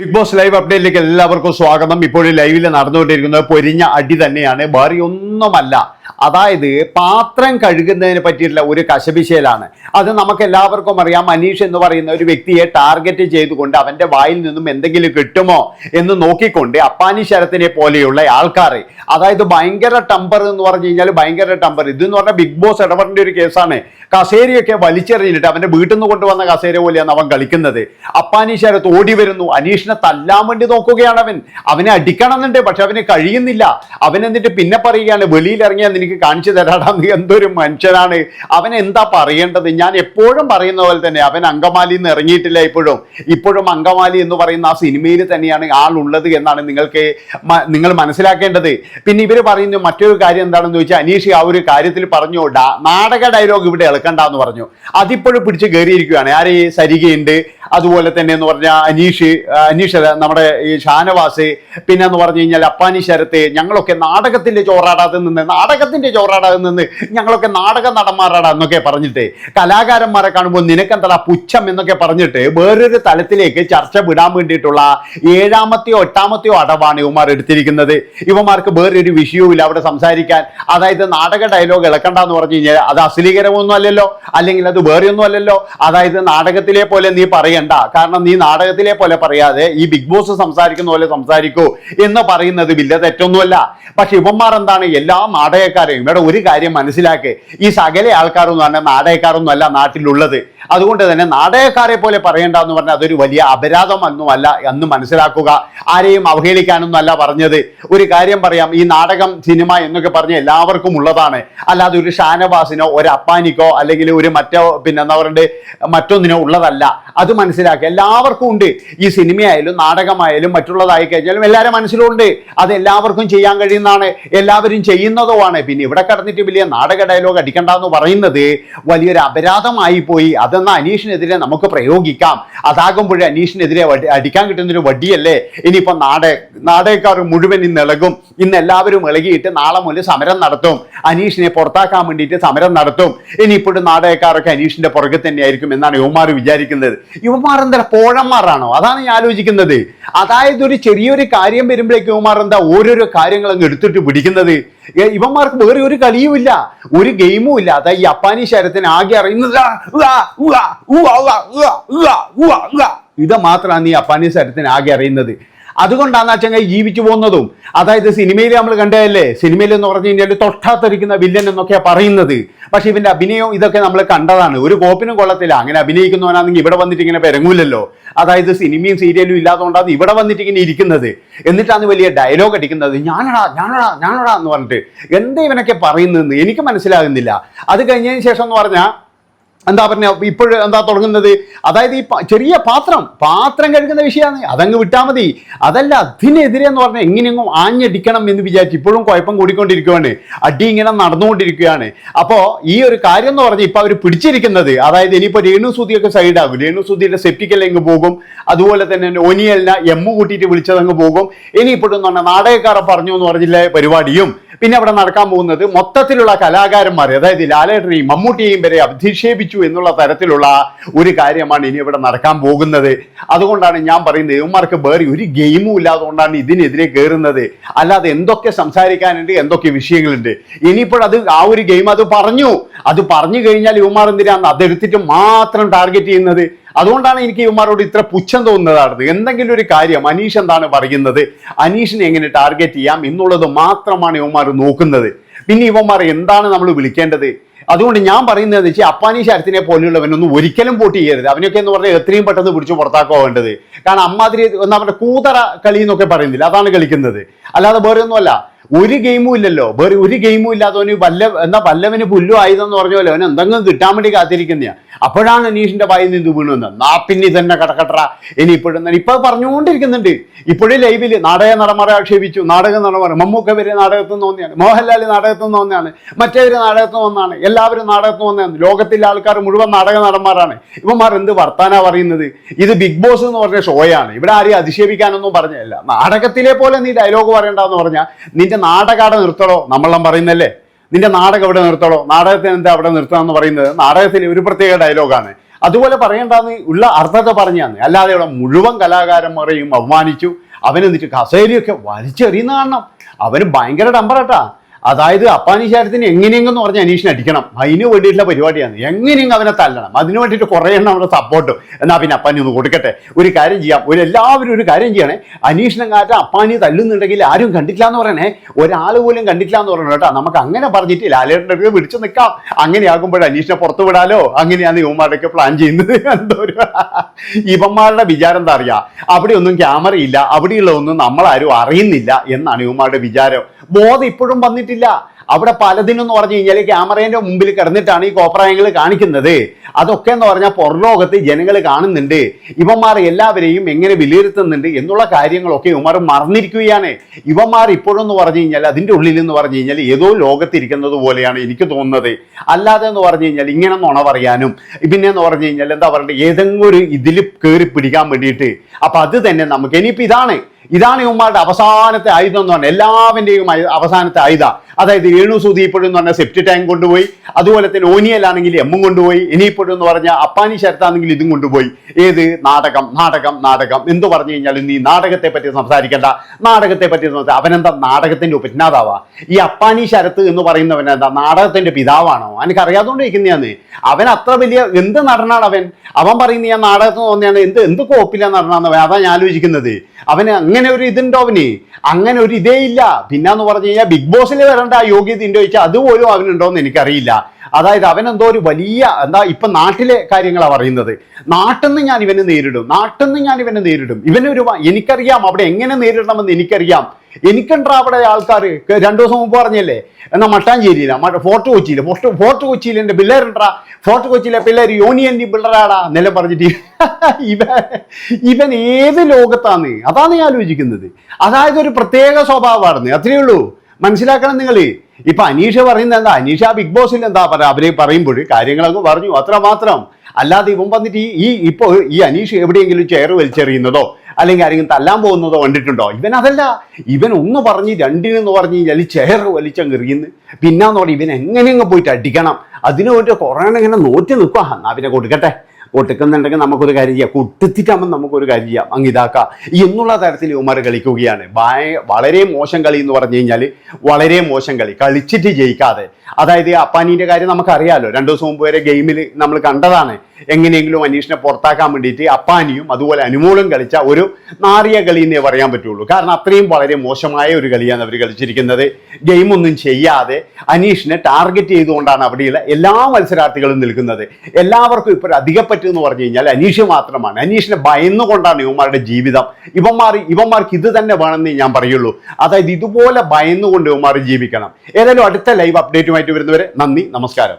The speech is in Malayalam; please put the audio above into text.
ബിഗ് ബോസ് ലൈവ് അപ്ഡേറ്റിലേക്ക് എല്ലാവർക്കും സ്വാഗതം. ഇപ്പോഴും ലൈവിൽ നടന്നുകൊണ്ടിരിക്കുന്നത് പൊരിഞ്ഞ അടി തന്നെയാണ്. വേറെ ഒന്നുമല്ല അതായത് പാത്രം കഴുകുന്നതിനെ പറ്റിയിട്ടുള്ള ഒരു കശപിശയിലാണ്. അത് നമുക്ക് എല്ലാവർക്കും അറിയാം. മനീഷ് എന്ന് പറയുന്ന ഒരു വ്യക്തിയെ ടാർഗറ്റ് ചെയ്തുകൊണ്ട് അവന്റെ വായിൽ നിന്നും എന്തെങ്കിലും കിട്ടുമോ എന്ന് നോക്കിക്കൊണ്ട് അപ്പാനി ശരത്തിനെ പോലെയുള്ള ആൾക്കാർ അതായത് ഭയങ്കര ടമ്പർ എന്ന് പറഞ്ഞു കഴിഞ്ഞാൽ ഭയങ്കര ടമ്പർ. ഇതെന്ന് പറഞ്ഞാൽ ബിഗ് ബോസ് ഇടപെടേണ്ട ഒരു കേസാണ്. കസേരയൊക്കെ വലിച്ചെറിഞ്ഞിട്ട് അവന്റെ വീട്ടിൽ നിന്ന് കൊണ്ടുവന്ന കസേര പോലെയാണ് അവൻ കളിക്കുന്നത്. അപ്പാനി ശരത്ത് ഓടി വരുന്നു. അനീഷിനെ തല്ലാൻ വേണ്ടി നോക്കുകയാണ് അവൻ. അവനെ അടിക്കണം എന്നുണ്ട് പക്ഷെ അവന് കഴിയുന്നില്ല. അവൻ എന്നിട്ട് പിന്നെ പറയുകയാണ് വെളിയിൽ ഇറങ്ങിയാൽ നിനക്ക് കാണിച്ചു തരാടാ നീ എന്തൊരു മനുഷ്യനാണ്. അവൻ എന്താ പറയേണ്ടത്? ഞാൻ എപ്പോഴും പറയുന്ന പോലെ തന്നെ അവൻ അങ്കമാലിയിൽ നിന്ന് ഇറങ്ങിയിട്ടില്ല ഇപ്പോഴും. ഇപ്പോഴും അങ്കമാലി എന്ന് പറയുന്ന ആ സിനിമയിൽ തന്നെയാണ് ആളുള്ളത് എന്നാണ് നിങ്ങൾക്ക് നിങ്ങൾ മനസ്സിലാക്കേണ്ടത്. പിന്നെ ഇവർ പറയുന്ന മറ്റൊരു കാര്യം എന്താണെന്ന് ചോദിച്ചാൽ അനീഷ് ആ ഒരു കാര്യത്തിൽ പറഞ്ഞു "ഡാ- നാടക ഡയലോഗ് ഇവിടെ ഇളക്കണ്ട എന്ന് പറഞ്ഞു. അതിപ്പോഴും പിടിച്ച് കയറിയിരിക്കുകയാണ്. ആരെയും സരികയുണ്ട്? അതുപോലെ തന്നെ എന്ന് പറഞ്ഞാൽ അനീഷ് അനീഷ് നമ്മുടെ ഈ ഷാനവാസ് പിന്നെ എന്ന് പറഞ്ഞു കഴിഞ്ഞാൽ അപ്പാനി ശരത്ത് ഞങ്ങളൊക്കെ നാടകത്തിന്റെ ചോറാടാതെ നിന്ന് നാടകത്തിന്റെ ചോറാടാതെ നിന്ന് ഞങ്ങളൊക്കെ നാടക നടന്മാരാടാ എന്നൊക്കെ പറഞ്ഞിട്ട് കലാകാരന്മാരെ കാണുമ്പോൾ നിനക്കെന്താ പുച്ഛം എന്നൊക്കെ പറഞ്ഞിട്ട് വേറൊരു തലത്തിലേക്ക് ചർച്ച വിടാൻ വേണ്ടിയിട്ടുള്ള ഏഴാമത്തെയോ എട്ടാമത്തെയോ അടവാണ് ഇവന്മാർ എടുത്തിരിക്കുന്നത്. ഇവമാർക്ക് വേറൊരു വിഷയവുമില്ല അവിടെ സംസാരിക്കാൻ. അതായത് നാടക ഡയലോഗ് ഇളക്കണ്ടെന്ന് പറഞ്ഞു കഴിഞ്ഞാൽ അത് അശ്ലീകരമൊന്നും അല്ലല്ലോ അല്ലെങ്കിൽ അത് വേറെയൊന്നും അല്ലല്ലോ. അതായത് നാടകത്തിലെ പോലെ നീ പറയണ്ട. കാരണം നീ നാടകത്തിലെ പോലെ പറയാതെ ഈ ബിഗ് ബോസ് സംസാരിക്കുന്ന പോലെ സംസാരിക്കൂ എന്ന് പറയുന്നത് വലിയ തെറ്റൊന്നുമല്ല. പക്ഷെ ഇവന്മാർ എന്താണ്? എല്ലാ നാടകക്കാരെയും ഇവിടെ ഒരു കാര്യം മനസ്സിലാക്കി. ഈ സകല ആൾക്കാരൊന്നും തന്നെ നാടകക്കാരൊന്നും അല്ല നാട്ടിലുള്ളത്. അതുകൊണ്ട് തന്നെ നാടകക്കാരെ പോലെ പറയണ്ട എന്ന് പറഞ്ഞാൽ അതൊരു വലിയ അപരാധമൊന്നുമല്ല എന്ന് മനസ്സിലാക്കുക. ആരെയും അവഹേളിക്കാനൊന്നും അല്ല പറഞ്ഞത്. ഒരു കാര്യം പറയാം ഈ നാടകം സിനിമ എന്നൊക്കെ പറഞ്ഞ എല്ലാവർക്കും ഉള്ളതാണ്. അല്ലാതെ ഒരു ഷാനവാസിനോ ഒരു അപ്പാനിക്കോ അല്ലെങ്കിൽ ഒരു മറ്റോ പിന്നെ എന്താ പറയുക മറ്റൊന്നിനോ ഉള്ളതല്ല. അത് മനസ്സിലാക്കുക എല്ലാവർക്കും ഉണ്ട്. ഈ സിനിമയായാലും നാടകമായാലും മറ്റുള്ളതായി കഴിഞ്ഞാലും എല്ലാവരും മനസ്സിലുണ്ട്. അത് എല്ലാവർക്കും ചെയ്യാൻ കഴിയുന്നതാണ്. എല്ലാവരും ചെയ്യുന്നതുമാണ്. പിന്നെ ഇവിടെ കടന്നിട്ട് വലിയ നാടക ഡയലോഗ് അടിക്കണ്ട എന്ന് പറയുന്നത് വലിയൊരു അപരാധമായി പോയി. അതെന്ന അനീഷിനെതിരെ നമുക്ക് പ്രയോഗിക്കാം. അതാകുമ്പോഴേ അനീഷിനെതിരെ അടിക്കാൻ കിട്ടുന്നൊരു വടിയല്ലേ? ഇനിയിപ്പോൾ നാടക നാടകക്കാർ മുഴുവൻ ഇന്ന് ഇളകും. ഇന്ന് എല്ലാവരും ഇളകിയിട്ട് നാളെ മുതൽ സമരം നടത്തും. അനീഷിനെ പുറത്താക്കാൻ വേണ്ടിയിട്ട് സമരം നടത്തും. ഇനിയിപ്പോഴും നാടകക്കാരൊക്കെ അനീഷിന്റെ പുറകെ തന്നെയായിരിക്കും എന്നാണ് യുവമാർ വിചാരിക്കുന്നത്. ഇവന്മാർ എന്താ പോഴന്മാരാണോ? അതാണ് ഞാൻ ആലോചിക്കുന്നത്. അതായത് ഒരു ചെറിയൊരു കാര്യം വരുമ്പോഴേ ഇവന്മാർ എന്താ ഓരോരോ കാര്യങ്ങൾ അങ്ങ് എടുത്തിട്ട് പിടിക്കുന്നത്. ഇവന്മാർക്ക് വേറെ ഒരു കളിയും ഇല്ല ഒരു ഗെയിമും ഇല്ല. അതാ ഈ അപ്പാനി ശരത്തിന് ആകെ അറിയുന്നത്. ഇത് മാത്രമാണ് ഈ അപ്പാനി ശരത്തിന് ആകെ അറിയുന്നത്. അതുകൊണ്ടാണ് ചങ്ങായി ജീവിച്ചു പോകുന്നതും. അതായത് സിനിമയിൽ നമ്മൾ കണ്ടതല്ലേ? സിനിമയിൽ എന്ന് പറഞ്ഞു കഴിഞ്ഞാൽ തൊട്ടാത്തിരിക്കുന്ന വില്ലൻ എന്നൊക്കെയാണ് പറയുന്നത്. പക്ഷെ ഇവന്റെ അഭിനയം ഇതൊക്കെ നമ്മൾ കണ്ടതാണ്. ഒരു കോപ്പിനും കൊള്ളത്തില്ല. അങ്ങനെ അഭിനയിക്കുന്നവനാണെങ്കിൽ ഇവിടെ വന്നിട്ട് ഇങ്ങനെ പെരങ്ങൂലല്ലോ. അതായത് സിനിമയും സീരിയലും ഇല്ലാത്തതുകൊണ്ടാണ് ഇവിടെ വന്നിട്ട് ഇങ്ങനെ ഇരിക്കുന്നത്. എന്നിട്ടാണ് വലിയ ഡയലോഗ് അടിക്കുന്നത്. ഞാനടാ ഞാനടാ ഞാനടാ എന്ന് പറഞ്ഞിട്ട് എന്താ ഇവനൊക്കെ പറയുന്നതെന്ന് എനിക്ക് മനസ്സിലാകുന്നില്ല. അത് കഴിഞ്ഞതിന് ശേഷം എന്ന് പറഞ്ഞാൽ എന്താ പറഞ്ഞ ഇപ്പോഴും എന്താ തുടങ്ങുന്നത്? അതായത് ഈ ചെറിയ പാത്രം പാത്രം കഴുകുന്ന വിഷയമാണ്. അതങ്ങ് വിട്ടാൽ മതി. അതല്ല അതിനെതിരെ എന്ന് പറഞ്ഞാൽ എങ്ങനെയെങ്കിലും ആഞ്ഞടിക്കണം എന്ന് വിചാരിച്ച് ഇപ്പോഴും കുഴപ്പം കൂടിക്കൊണ്ടിരിക്കുകയാണ് അടി ഇങ്ങനെ നടന്നുകൊണ്ടിരിക്കുകയാണ്. അപ്പോൾ ഈ ഒരു കാര്യം എന്ന് പറഞ്ഞാൽ ഇപ്പോൾ അവർ പിടിച്ചിരിക്കുന്നത്. അതായത് ഇനിയിപ്പോൾ രേണു സുതിയൊക്കെ സൈഡാകും. രേണു സുതിയുടെ സെപ്റ്റിക്കൽ അങ്ങ് പോകും. അതുപോലെ തന്നെ ഒനിയലിനെ എമ്മു കൂട്ടിയിട്ട് വിളിച്ചതങ്ങ് പോകും. ഇനിയിപ്പോഴും എന്ന് പറഞ്ഞാൽ നാടകക്കാരെ പറഞ്ഞു എന്ന് പറഞ്ഞില്ല പരിപാടിയും. പിന്നെ അവിടെ നടക്കാൻ പോകുന്നത് മൊത്തത്തിലുള്ള കലാകാരന്മാർ അതായത് ലാലേട്ടനെയും മമ്മൂട്ടിയെയും വരെ അധിക്ഷേപിച്ചു എന്നുള്ള തരത്തിലുള്ള ഒരു കാര്യമാണ് ഇനി ഇവിടെ നടക്കാൻ പോകുന്നത്. അതുകൊണ്ടാണ് ഞാൻ പറയുന്നത് ഇവന്മാർക്ക് വേറെ ഒരു ഗെയിമും ഇല്ലാതുകൊണ്ടാണ് ഇതിനെതിരെ കയറുന്നത് അല്ലാതെ എന്തൊക്കെ സംസാരിക്കാനുണ്ട് എന്തൊക്കെ വിഷയങ്ങളുണ്ട്. ഇനിയിപ്പോൾ അത് ആ ഒരു ഗെയിം അത് പറഞ്ഞു. അത് പറഞ്ഞു കഴിഞ്ഞാൽ ഇവന്മാർ എന്തിനാണ് അതെടുത്തിട്ട് മാത്രം ടാർഗറ്റ് ചെയ്യുന്നത്? അതുകൊണ്ടാണ് എനിക്ക് ഇവന്മാരോട് ഇത്ര പുച്ഛം തോന്നുന്നതാണ് എന്തെങ്കിലും ഒരു കാര്യം അനീഷ് എന്താണ് പറയുന്നത്? അനീഷിനെ എങ്ങനെ ടാർഗറ്റ് ചെയ്യാം എന്നുള്ളത് മാത്രമാണ് ഇവന്മാർ നോക്കുന്നത്. പിന്നെ ഇവന്മാർ എന്താണ് നമ്മൾ വിളിക്കേണ്ടത്? അതുകൊണ്ട് ഞാൻ പറയുന്നത് വെച്ചാൽ അപ്പാനി ശരത്തിനെ പോലെയുള്ളവനൊന്നും ഒരിക്കലും വോട്ട് ചെയ്യരുത്. അവനൊക്കെ എന്ന് പറഞ്ഞാൽ എത്രയും പെട്ടെന്ന് പിടിച്ചു പുറത്താക്കുക വേണ്ടത്. കാരണം അമ്മാതിരി എന്താ പറയുക കൂതറ കളി എന്നൊക്കെ പറയുന്നില്ല അതാണ് കളിക്കുന്നത്. അല്ലാതെ വേറെ ഒന്നുമല്ല. ഒരു ഗെയിമും ഇല്ലല്ലോ. വേറെ ഒരു ഗെയിമും ഇല്ലാത്തവന് വല്ല എന്താ വല്ലവന് പുല്ലു ആയുധം എന്ന് പറഞ്ഞ പോലെ അവൻ എന്തെങ്കിലും കിട്ടാൻ വേണ്ടി കാത്തിരിക്കുന്ന അപ്പോഴാണ് അനീഷിന്റെ വായിൽ നിന്ന് വീണു വന്നത് നാ പിന്നെ തന്നെ കടക്കട്ടറ. ഇനി ഇപ്പോഴും ഇപ്പൊ പറഞ്ഞുകൊണ്ടിരിക്കുന്നുണ്ട്. ഇപ്പോഴും ലൈവിൽ നാടക നടന്മാരെ ആക്ഷേപിച്ചു. നാടക നടന്മാർ മമ്മൂക്ക വരെ നാടകത്തിൽ നിന്ന് വന്നെയാണ് മോഹൻലാൽ നാടകത്തിൽ നിന്ന് വന്നെയാണ് മറ്റേവര് നാടകത്തിൽ നിന്ന് വന്നാണ് എല്ലാവരും നാടകത്തിൽ നിന്ന് വന്നതാണ്. ലോകത്തിലെ ആൾക്കാർ മുഴുവൻ നാടക നടന്മാരാണ്. ഇവന്മാർ എന്ത് വർത്താനാ പറയുന്നത്? ഇത് ബിഗ് ബോസ് എന്ന് പറഞ്ഞ ഷോയാണ്. ഇവിടെ ആരെയും അധിക്ഷേപിക്കാനൊന്നും പറഞ്ഞല്ല നാടകത്തിലെ പോലെ നീ ഡയലോഗ് പറയണ്ടെന്ന് പറഞ്ഞാൽ നിന്റെ നാടകാട നിർത്തടോ. നമ്മളെല്ലാം പറയുന്നല്ലേ നിന്റെ നാടകം അവിടെ നിർത്തണോ? നാടകത്തിന് എന്താ അവിടെ നിർത്തണം എന്ന് പറയുന്നത് നാടകത്തിൽ ഒരു പ്രത്യേക ഡയലോഗാണ് അതുപോലെ പറയേണ്ടെന്ന് ഉള്ള അർത്ഥത്തെ പറഞ്ഞാന്ന് അല്ലാതെ ഇവിടെ മുഴുവൻ കലാകാരന്മാരെയും അപമാനിച്ചു അവനെന്നിട്ട് കസേരിയൊക്കെ വലിച്ചെറിയുന്ന കാണണം. അവന് ഭയങ്കര ടമ്പറാട്ടാ അതായത് അപ്പാനിശാരത്തിന് എങ്ങനെയെങ്കിലും പറഞ്ഞ് അനീഷിനെ അടിക്കണം. അതിന് വേണ്ടിയിട്ടുള്ള പരിപാടിയാണ്. എങ്ങനെയെങ്കിലും അവനെ തല്ലണം. അതിന് വേണ്ടിയിട്ട് കുറേ എണ്ണം അവിടെ സപ്പോർട്ട് എന്നാൽ പിന്നെ അപ്പാനി ഒന്ന് കൊടുക്കട്ടെ. ഒരു കാര്യം ചെയ്യാം. ഒരു എല്ലാവരും ഒരു കാര്യം ചെയ്യണേ. അനീഷിനെ കാറ്റ അപ്പാനി തല്ലുന്നുണ്ടെങ്കിൽ ആരും കണ്ടിട്ടില്ല എന്ന് പറയണേ. ഒരാൾ പോലും കണ്ടിട്ടില്ല എന്ന് പറയണം കേട്ടോ. നമുക്ക് അങ്ങനെ പറഞ്ഞിട്ട് ലാലേട്ടന്റെ അടുത്ത് പിടിച്ചു നിൽക്കാം. അങ്ങനെയാകുമ്പോൾ അനീഷിനെ പുറത്തു വിടാലോ? അങ്ങനെയാണ് യുവമാരുടെയൊക്കെ പ്ലാൻ ചെയ്യുന്നത്. എന്തോ ഒരു ഇവന്മാരുടെ വിചാരം എന്താ അറിയാം? അവിടെ ഒന്നും ക്യാമറ ഇല്ല. അവിടെയുള്ള ഒന്നും നമ്മളാരും അറിയുന്നില്ല എന്നാണ് യുവമാരുടെ വിചാരം. ബോധം ഇപ്പോഴും വന്നിട്ടില്ല അവിടെ പലതിനെന്ന് പറഞ്ഞു കഴിഞ്ഞാൽ ക്യാമറേന്റെ മുമ്പിൽ കിടന്നിട്ടാണ് ഈ കോപ്രായങ്ങൾ കാണിക്കുന്നത്. അതൊക്കെ എന്ന് പറഞ്ഞാൽ പുറലോകത്ത് ജനങ്ങൾ കാണുന്നുണ്ട്. ഇവന്മാർ എല്ലാവരെയും എങ്ങനെ വിലയിരുത്തുന്നുണ്ട് എന്നുള്ള കാര്യങ്ങളൊക്കെ ഇവന്മാർ മറന്നിരിക്കുകയാണ്. ഇവന്മാർ ഇപ്പോഴെന്ന് പറഞ്ഞു കഴിഞ്ഞാൽ അതിന്റെ ഉള്ളിൽ എന്ന് പറഞ്ഞു കഴിഞ്ഞാൽ ഏതോ ലോകത്തിരിക്കുന്നത് പോലെയാണ് എനിക്ക് തോന്നുന്നത്. അല്ലാതെ എന്ന് പറഞ്ഞു കഴിഞ്ഞാൽ ഇങ്ങനെ നുണ പറയാനും പിന്നെ എന്ന് പറഞ്ഞു കഴിഞ്ഞാൽ എന്താ പറയുക ഏതെങ്കിലും ഒരു ഇതിൽ കയറി പിടിക്കാൻ വേണ്ടിയിട്ട്. അപ്പം അത് തന്നെ നമുക്ക് ഇനിയിപ്പോൾ ഇതാണ്. ഇതാണ് ഇവന്മാരുടെ അവസാനത്തെ ആയുധം എന്ന് പറഞ്ഞാൽ എല്ലാവരുടെയും അവസാനത്തെ ആയുധ. അതായത് രേണു സൂതി ഇപ്പോഴും എന്ന് പറഞ്ഞാൽ സെപ്റ്റി ടാങ്ക് കൊണ്ടുപോയി. അതുപോലെ തന്നെ ഓനിയലാണെങ്കിൽ എമ്മും കൊണ്ടുപോയി. ഇനിയിപ്പോഴും എന്ന് പറഞ്ഞാൽ അപ്പാനി ശരത്താണെങ്കിൽ ഇതും കൊണ്ടുപോയി. ഏത്? നാടകം നാടകം നാടകം. എന്ന് പറഞ്ഞു കഴിഞ്ഞാൽ നീ നാടകത്തെ പറ്റി സംസാരിക്കേണ്ട. നാടകത്തെ പറ്റി സംസാ- അവനെന്താ നാടകത്തിന്റെ ഉപജ്ഞാതാവാ? ഈ അപ്പാനി ശരത്ത് എന്ന് പറയുന്നവൻ എന്താ? നാടകത്തിന്റെ പിതാവാണോ? എനിക്ക് അറിയാതുകൊണ്ട് ഇരിക്കുന്നതാണ് അവൻ അത്ര വലിയ എന്ത് നടനാണ് അവൻ? അവൻ പറയുന്ന ഞാൻ നാടകത്തിന് തോന്നിയാണ് എന്ത് എന്ത് കോപ്പില്ല നടനാന്ന് അവൻ? അതാ ഞാൻ ആലോചിക്കുന്നത്. അവന് അങ്ങനെ ഒരു ഇതുണ്ടോ അവന്? അങ്ങനെ ഒരു ഇതേ ഇല്ല. പിന്നെന്ന് പറഞ്ഞു കഴിഞ്ഞാൽ ബിഗ് ബോസിൽ വരേണ്ട ആ യോഗ്യത ഇൻഡോ ചോദിച്ചാൽ അതുപോലും അവനുണ്ടോയെന്ന് എനിക്കറിയില്ല. അതായത് അവൻ എന്തോ ഒരു വലിയ എന്താ ഇപ്പൊ നാട്ടിലെ കാര്യങ്ങളാണ് പറയുന്നത്. നാട്ടിൽ നിന്ന് ഞാൻ ഇവനെ നേരിടും. നാട്ടിൽ നിന്ന് ഞാൻ ഇവനെ നേരിടും. ഇവനൊരു എനിക്കറിയാം അവിടെ എങ്ങനെ നേരിടണമെന്ന് എനിക്കറിയാം. എനിക്കുണ്ടാ അവിടെ ആൾക്കാർ? രണ്ടു ദിവസം മുമ്പ് പറഞ്ഞല്ലേ? എന്നാ മട്ടാഞ്ചേരിയില്ല മറ്റേ ഫോർട്ട് കൊച്ചിയില്ല ഫോർട്ട് ഫോർട്ട് കൊച്ചിയിൽ എന്റെ പിള്ളേരുണ്ടാ ഫോർട്ട് കൊച്ചിയിലെ പിള്ളേർ യൂണിയൻ പിള്ളേരാടാ എന്നെല്ലാം പറഞ്ഞിട്ട് ഇവൻ ഇവൻ ഏത് ലോകത്താണ് അതാണ് ഞാൻ ആലോചിക്കുന്നത്. അതായത് ഒരു പ്രത്യേക സ്വഭാവമായിരുന്നു അത്രയേ ഉള്ളൂ. മനസ്സിലാക്കണം നിങ്ങൾ ഇപ്പൊ അനീഷ പറയുന്നത് എന്താ? അനീഷ ബിഗ് ബോസിൽ എന്താ പറയാ അവരെ പറയുമ്പോൾ കാര്യങ്ങളൊക്കെ പറഞ്ഞു. അത്ര മാത്രം അല്ലാതെ ഇവൻ വന്നിട്ട് ഈ ഇപ്പൊ ഈ അനീഷ് എവിടെയെങ്കിലും ചെയർ വലിച്ചെറിയുന്നതോ അല്ലെങ്കിൽ ആരെങ്കിലും തല്ലാൻ പോകുന്നതോ കണ്ടിട്ടുണ്ടോ? ഇവൻ അതല്ല. ഇവൻ ഒന്ന് പറഞ്ഞ് രണ്ടിനെന്ന് പറഞ്ഞ് കഴിഞ്ഞാൽ ചെയർ വലിച്ചങ്ങ് എറിയുന്നു. പിന്നാന്ന് പറഞ്ഞ് ഇവൻ എങ്ങനെയങ്ങ് പോയിട്ട് അടിക്കണം. അതിനു വേണ്ടി കുറേ ഇങ്ങനെ നോറ്റി നിൽക്കുക എന്നാ പിന്നെ കൊടുക്കട്ടെ. കൊടുക്കുന്നുണ്ടെങ്കിൽ നമുക്കൊരു കാര്യം ചെയ്യാം. കൊടുത്തിട്ടാകുമ്പോൾ നമുക്കൊരു കാര്യം ചെയ്യാം. അങ്ങ് ഇതാക്കാം. എന്നുള്ള തരത്തിൽ ഉമർ കളിക്കുകയാണ്. വളരെ മോശം കളി എന്ന് പറഞ്ഞു കഴിഞ്ഞാൽ വളരെ മോശം കളി. കളിച്ചിട്ട് ജയിക്കാതെ. അതായത് അപ്പാനീന്റെ കാര്യം നമുക്കറിയാമല്ലോ രണ്ടു ദിവസം മുമ്പ് വരെ ഗെയിമിൽ നമ്മൾ കണ്ടതാണ്. എങ്ങനെയെങ്കിലും അനീഷിനെ പുറത്താക്കാൻ വേണ്ടിയിട്ട് അപ്പാനിയും അതുപോലെ അനുമോളും കളിച്ച ഒരു നാറിയ കളി എന്നേ പറയാൻ പറ്റുള്ളൂ. കാരണം അത്രയും വളരെ മോശമായ ഒരു കളിയാണ് അവർ കളിച്ചിരിക്കുന്നത്. ഗെയിമൊന്നും ചെയ്യാതെ അനീഷിനെ ടാർഗറ്റ് ചെയ്തുകൊണ്ടാണ് അവിടെയുള്ള എല്ലാ മത്സരാർത്ഥികളും നിൽക്കുന്നത്. എല്ലാവർക്കും ഇപ്പോൾ അധികപ്പറ്റ് എന്ന് പറഞ്ഞു കഴിഞ്ഞാൽ അനീഷ് മാത്രമാണ്. അനീഷിനെ ഭയന്നുകൊണ്ടാണ് ഇവന്മാരുടെ ജീവിതം. ഇവന്മാർ ഇവന്മാർക്ക് ഇത് തന്നെ വേണമെന്ന് ഞാൻ പറയുള്ളൂ. അതായത് ഇതുപോലെ ഭയന്നുകൊണ്ട് ഇവന്മാർ ജീവിക്കണം. ഏതായാലും അടുത്ത ലൈവ് അപ്ഡേറ്റുമായിട്ട് വരുന്നവരെ നന്ദി നമസ്കാരം.